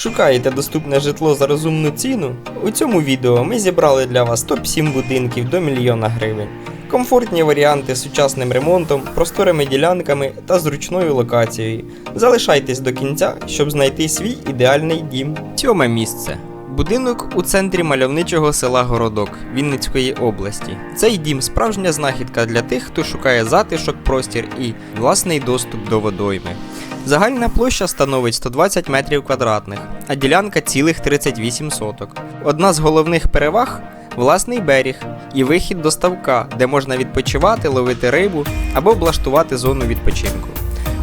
Шукаєте доступне житло за розумну ціну? У цьому відео ми зібрали для вас топ-7 будинків до мільйона гривень. Комфортні варіанти з сучасним ремонтом, просторими ділянками та зручною локацією. Залишайтесь до кінця, щоб знайти свій ідеальний дім. Сьоме місце. Будинок у центрі мальовничого села Городок Вінницької області. Цей дім справжня знахідка для тих, хто шукає затишок, простір і власний доступ до водойми. Загальна площа становить 120 метрів квадратних, а ділянка цілих 38 соток. Одна з головних переваг власний берег і вихід до ставка, де можна відпочивати, ловити рибу або облаштувати зону відпочинку.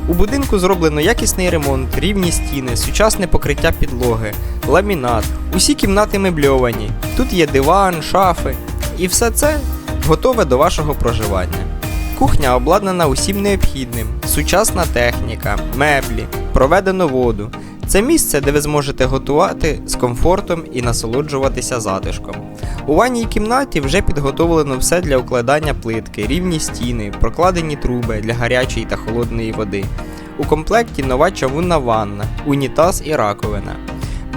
У будинку зроблено якісний ремонт, рівні стіни, сучасне покриття підлоги, ламінат. Усі кімнати мебльовані. Тут є диван, шафи. І все це готове до вашого проживання. Кухня обладнана усім необхідним: сучасна техніка, меблі, проведено воду. Це місце, де ви зможете готувати з комфортом і насолоджуватися затишком. У ванній кімнаті вже підготовлено все для укладання плитки, рівні стіни, прокладені труби для гарячої та холодної води. У комплекті нова чавунна ванна, унітаз і раковина.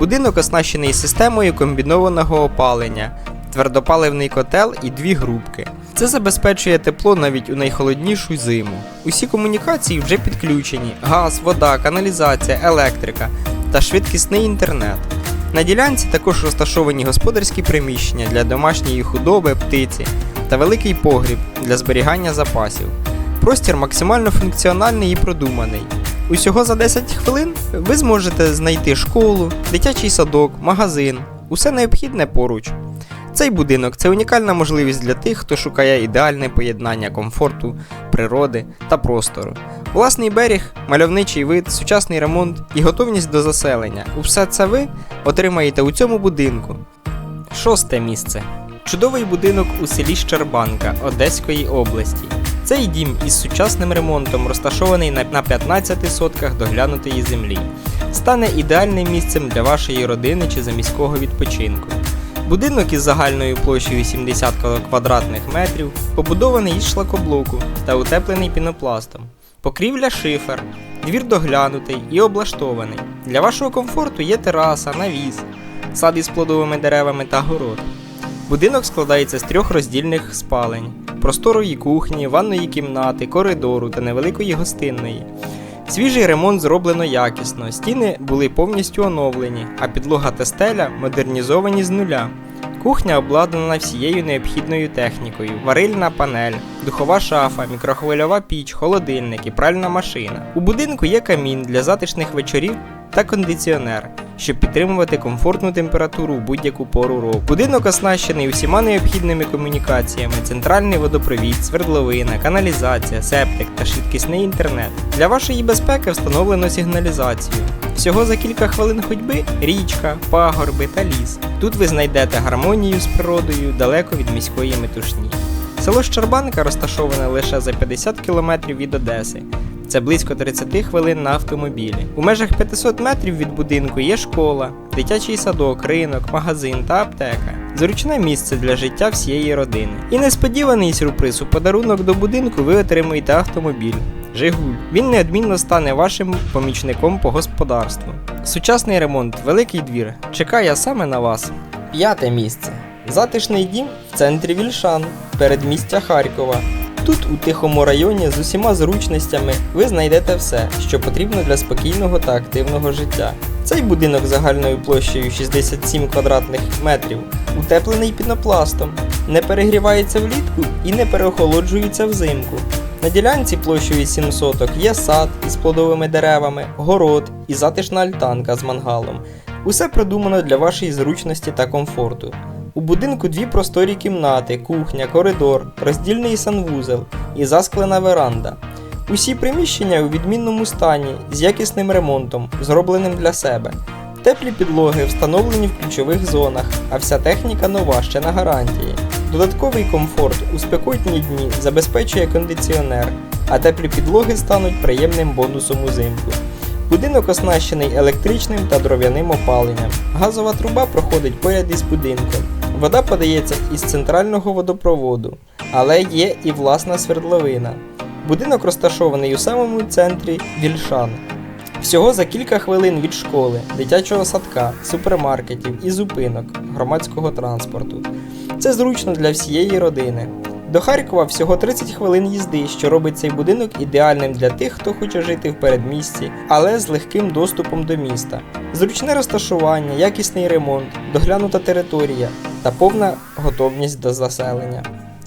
Будинок оснащений системою комбінованого опалення, твердопаливний котел і дві грубки. Це забезпечує тепло навіть у найхолоднішу зиму. Усі комунікації вже підключені: газ, вода, каналізація, електрика та швидкісний інтернет. На ділянці також розташовані господарські приміщення для домашньої худоби, птиці та великий погріб для зберігання запасів. Простір максимально функціональний і продуманий. Усього за 10 хвилин ви зможете знайти школу, дитячий садок, магазин, усе необхідне поруч. Цей будинок це унікальна можливість для тих, хто шукає ідеальне поєднання комфорту, природи та простору. Власний берег, мальовничий вид, сучасний ремонт і готовність до заселення. Усе це ви отримаєте у цьому будинку. Шосте місце. Чудовий будинок у селі Щербанка Одеської області. Цей дім із сучасним ремонтом, розташований на на 15 сотках доглянутої землі, стане ідеальним місцем для вашої родини чи заміського відпочинку. Будинок із загальною площею 70 квадратних метрів побудований із шлакоблоку та утеплений пінопластом. Покрівля шифер, двір доглянутий і облаштований. Для вашого комфорту є тераса, навіс, сад із плодовими деревами та город. Будинок складається з трьох роздільних спалень: просторої кухні, ванної кімнати, коридору та невеликої гостинної. Свіжий ремонт зроблено якісно, стіни були повністю оновлені, а підлога та стеля модернізовані з нуля. Кухня обладнана всією необхідною технікою: варильна панель, духова шафа, мікрохвильова піч, холодильник і пральна машина. У будинку є камін для затишних вечорів та кондиціонер, щоб підтримувати комфортну температуру в будь-яку пору року. Будинок оснащений усіма необхідними комунікаціями: центральний водопровід, свердловина, каналізація, септик та швидкісний інтернет. Для вашої безпеки встановлено сигналізацію. Всього за кілька хвилин ходьби річка, пагорби та ліс. Тут ви знайдете гармонію з природою далеко від міської метушні. Село Щербанка розташоване лише за 50 кілометрів від Одеси. Це близько 30 хвилин на автомобілі. У межах 500 метрів від будинку є школа, дитячий садок, ринок, магазин та аптека. Зручне місце для життя всієї родини. І несподіваний сюрприз у подарунок до будинку ви отримуєте автомобіль. Жигуль. Він неодмінно стане вашим помічником по господарству. Сучасний ремонт, великий двір. Чекає саме на вас. П'яте місце. Затишний дім в центрі Вільшан, передмістя Харкова. Тут, у тихому районі, з усіма зручностями, ви знайдете все, що потрібно для спокійного та активного життя. Цей будинок загальною площею 67 квадратних метрів, утеплений пінопластом, не перегрівається влітку і не переохолоджується взимку. На ділянці площею 7 соток є сад із плодовими деревами, город і затишна альтанка з мангалом. Усе продумано для вашої зручності та комфорту. У будинку дві просторі кімнати, кухня, коридор, роздільний санвузел і засклена веранда. Усі приміщення у відмінному стані з якісним ремонтом, зробленим для себе. Теплі підлоги встановлені в ключових зонах, а вся техніка нова ще на гарантії. Додатковий комфорт у спекотні дні забезпечує кондиціонер, а теплі підлоги стануть приємним бонусом узимку. Будинок оснащений електричним та дров'яним опаленням. Газова труба проходить поряд із будинком. Вода подається із центрального водопроводу, але є і власна свердловина. Будинок розташований у самому центрі Вільшан. Всього за кілька хвилин від школи, дитячого садка, супермаркетів і зупинок громадського транспорту. Це зручно для всієї родини. До Харкова всього 30 хвилин їзди, що робить цей будинок ідеальним для тих, хто хоче жити в передмісті, але з легким доступом до міста. Зручне розташування, якісний ремонт, доглянута територія та повна готовність до заселення.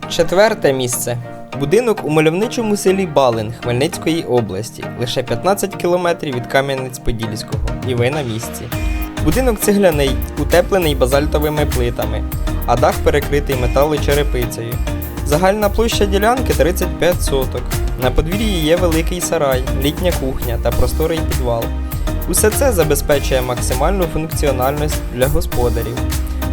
Четверте місце. Будинок у мальовничому селі Балин Хмельницької області, лише 15 кілометрів від Кам'янець-Подільського, і ви на місці. Будинок цегляний, утеплений базальтовими плитами, а дах перекритий металочерепицею. Загальна площа ділянки 35 соток. На подвір'ї є великий сарай, літня кухня та просторий підвал. Усе це забезпечує максимальну функціональність для господарів.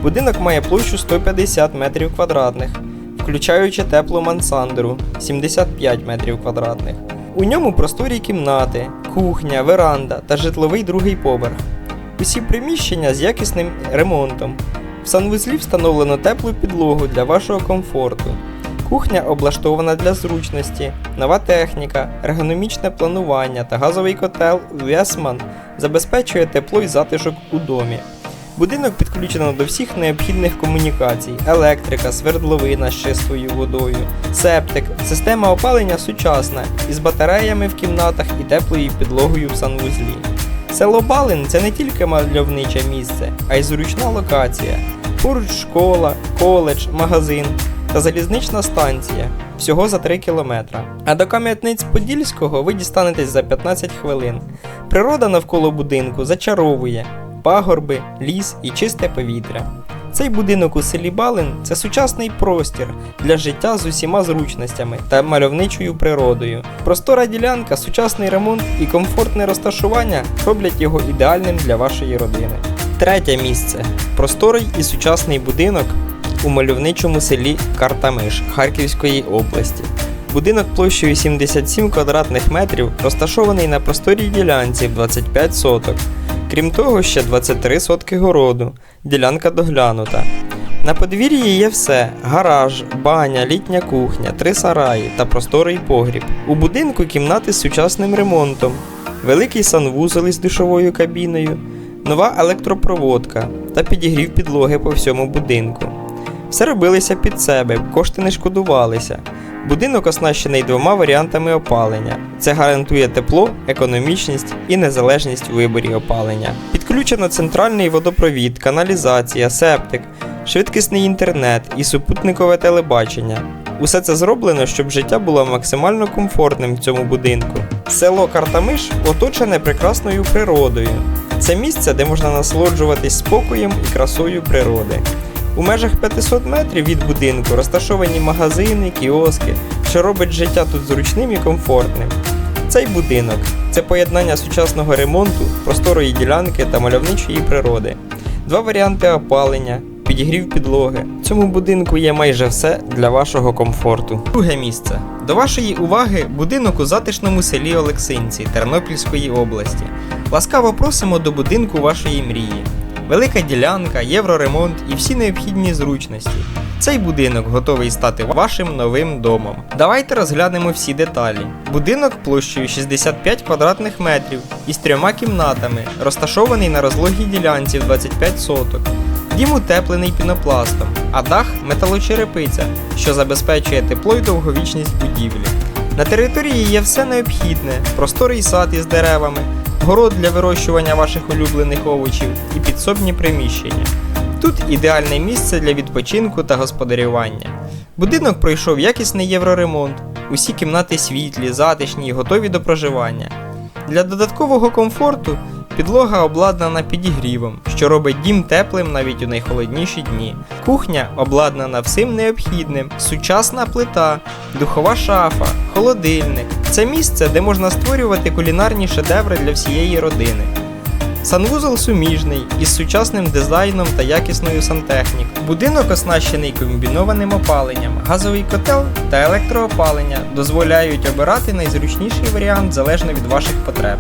Будинок має площу 150 метрів квадратних, включаючи теплу мансандру 75 метрів квадратних. У ньому просторі кімнати, кухня, веранда та житловий другий поверх. Усі приміщення з якісним ремонтом. В санвузлі встановлено теплу підлогу для вашого комфорту. Кухня облаштована для зручності, нова техніка, ергономічне планування та газовий котел Весман забезпечує тепло і затишок у домі. Будинок підключено до всіх необхідних комунікацій: електрика, свердловина з чистою водою, септик, система опалення сучасна із батареями в кімнатах і теплою підлогою в санвузлі. Село Балин це не тільки мальовниче місце, а й зручна локація. Поруч школа, коледж, магазин та залізнична станція всього за 3 кілометра. А до Кам'ятниць-Подільського ви дістанетесь за 15 хвилин. Природа навколо будинку зачаровує пагорби, ліс і чисте повітря. Цей будинок у селі Балин це сучасний простір для життя з усіма зручностями та мальовничою природою. Простора ділянка, сучасний ремонт і комфортне розташування роблять його ідеальним для вашої родини. Третє місце просторий і сучасний будинок у мальовничому селі Картамиш Харківської області. Будинок площею 77 квадратних метрів розташований на просторій ділянці в 25 соток. Крім того, ще 23 сотки городу, ділянка доглянута. На подвір'ї є все: гараж, баня, літня кухня, три сараї та просторий погріб. У будинку кімнати з сучасним ремонтом, великий санвузол із душовою кабіною, нова електропроводка та підігрів підлоги по всьому будинку. Все робилося під себе, кошти не шкодувалися. Будинок оснащений двома варіантами опалення. Це гарантує тепло, економічність і незалежність у виборі опалення. Підключено центральний водопровід, каналізація, септик, швидкісний інтернет і супутникове телебачення. Усе це зроблено, щоб життя було максимально комфортним в цьому будинку. Село Картамиш оточене прекрасною природою. Це місце, де можна насолоджуватись спокоєм і красою природи. У межах 500 метрів від будинку розташовані магазини, кіоски, що робить життя тут зручним і комфортним. Цей будинок це поєднання сучасного ремонту, просторої ділянки та мальовничої природи. Два варіанти опалення, підігрів підлоги. В цьому будинку є майже все для вашого комфорту. Друге місце. До вашої уваги будинок у затишному селі Олексинці Тернопільської області. Ласкаво просимо до будинку вашої мрії. Велика ділянка, євроремонт і всі необхідні зручності. Цей будинок готовий стати вашим новим домом. Давайте розглянемо всі деталі. Будинок площею 65 квадратних метрів із трьома кімнатами, розташований на розлогій ділянці в 25 соток. Дім утеплений пінопластом, а дах металочерепиця, що забезпечує тепло й довговічність будівлі. На території є все необхідне: просторий сад із деревами, город для вирощування ваших улюблених овочів і підсобні приміщення. Тут ідеальне місце для відпочинку та господарювання. Будинок пройшов якісний євроремонт, усі кімнати світлі, затишні і готові до проживання. Для додаткового комфорту підлога обладнана підігрівом, що робить дім теплим навіть у найхолодніші дні. Кухня обладнана всім необхідним, сучасна плита, духова шафа, холодильник. Це місце, де можна створювати кулінарні шедеври для всієї родини. Санвузол суміжний із сучасним дизайном та якісною сантехнікою. Будинок оснащений комбінованим опаленням, газовий котел та електроопалення дозволяють обирати найзручніший варіант залежно від ваших потреб.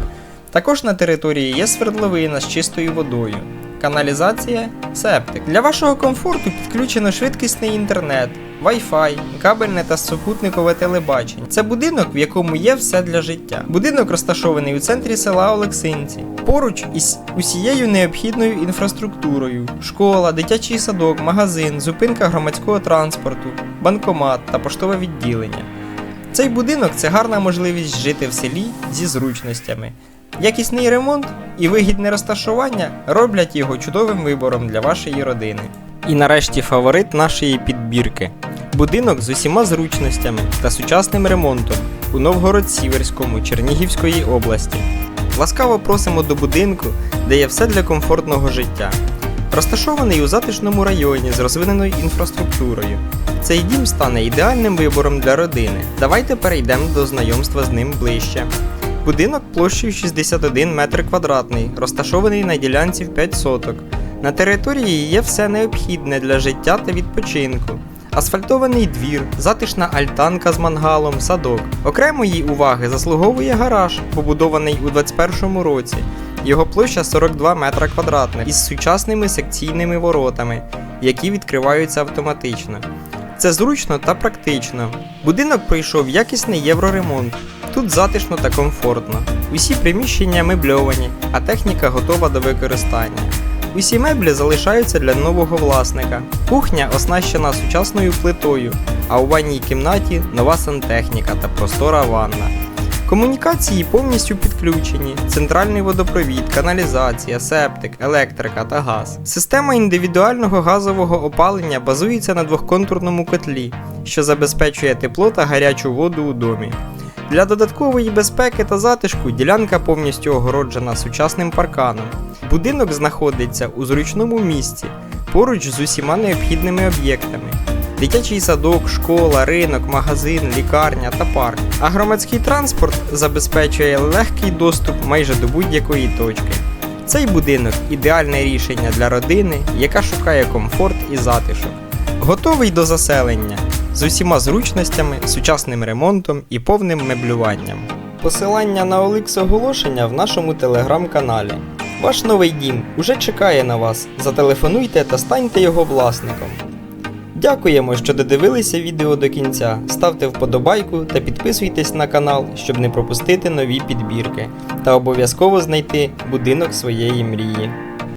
Також на території є свердловина з чистою водою, каналізація, септик. Для вашого комфорту підключено швидкісний інтернет, Wi-Fi, кабельне та супутникове телебачення. Це будинок, в якому є все для життя. Будинок розташований у центрі села Олексинці, поруч із усією необхідною інфраструктурою: школа, дитячий садок, магазин, зупинка громадського транспорту, банкомат та поштове відділення. Цей будинок це гарна можливість жити в селі зі зручностями. Якісний ремонт і вигідне розташування роблять його чудовим вибором для вашої родини. І нарешті фаворит нашої підбірки будинок з усіма зручностями та сучасним ремонтом у Новгород-Сіверському Чернігівської області. Ласкаво просимо до будинку, де є все для комфортного життя. Розташований у затишному районі з розвиненою інфраструктурою. Цей дім стане ідеальним вибором для родини. Давайте перейдемо до знайомства з ним ближче. Будинок площею 61 метр квадратний, розташований на ділянці в 5 соток. На території є все необхідне для життя та відпочинку. Асфальтований двір, затишна альтанка з мангалом, садок. Окремої уваги заслуговує гараж, побудований у 2021 році. Його площа 42 метра квадратних із сучасними секційними воротами, які відкриваються автоматично. Це зручно та практично. Будинок пройшов якісний євроремонт. Тут затишно та комфортно. Усі приміщення мебльовані, а техніка готова до використання. Усі меблі залишаються для нового власника. Кухня оснащена сучасною плитою, а у ванній кімнаті нова сантехніка та простора ванна. Комунікації повністю підключені: центральний водопровід, каналізація, септик, електрика та газ. Система індивідуального газового опалення базується на двохконтурному котлі, що забезпечує тепло та гарячу воду у домі. Для додаткової безпеки та затишку ділянка повністю огороджена сучасним парканом. Будинок знаходиться у зручному місці, поруч з усіма необхідними об'єктами. Дитячий садок, школа, ринок, магазин, лікарня та парк. А громадський транспорт забезпечує легкий доступ майже до будь-якої точки. Цей будинок ідеальне рішення для родини, яка шукає комфорт і затишок. Готовий до заселення з усіма зручностями, сучасним ремонтом і повним меблюванням. Посилання на Оликс оголошення в нашому телеграм-каналі. Ваш новий дім уже чекає на вас. Зателефонуйте та станьте його власником. Дякуємо, що додивилися відео до кінця. Ставте вподобайку та підписуйтесь на канал, щоб не пропустити нові підбірки. Та обов'язково знайти будинок своєї мрії.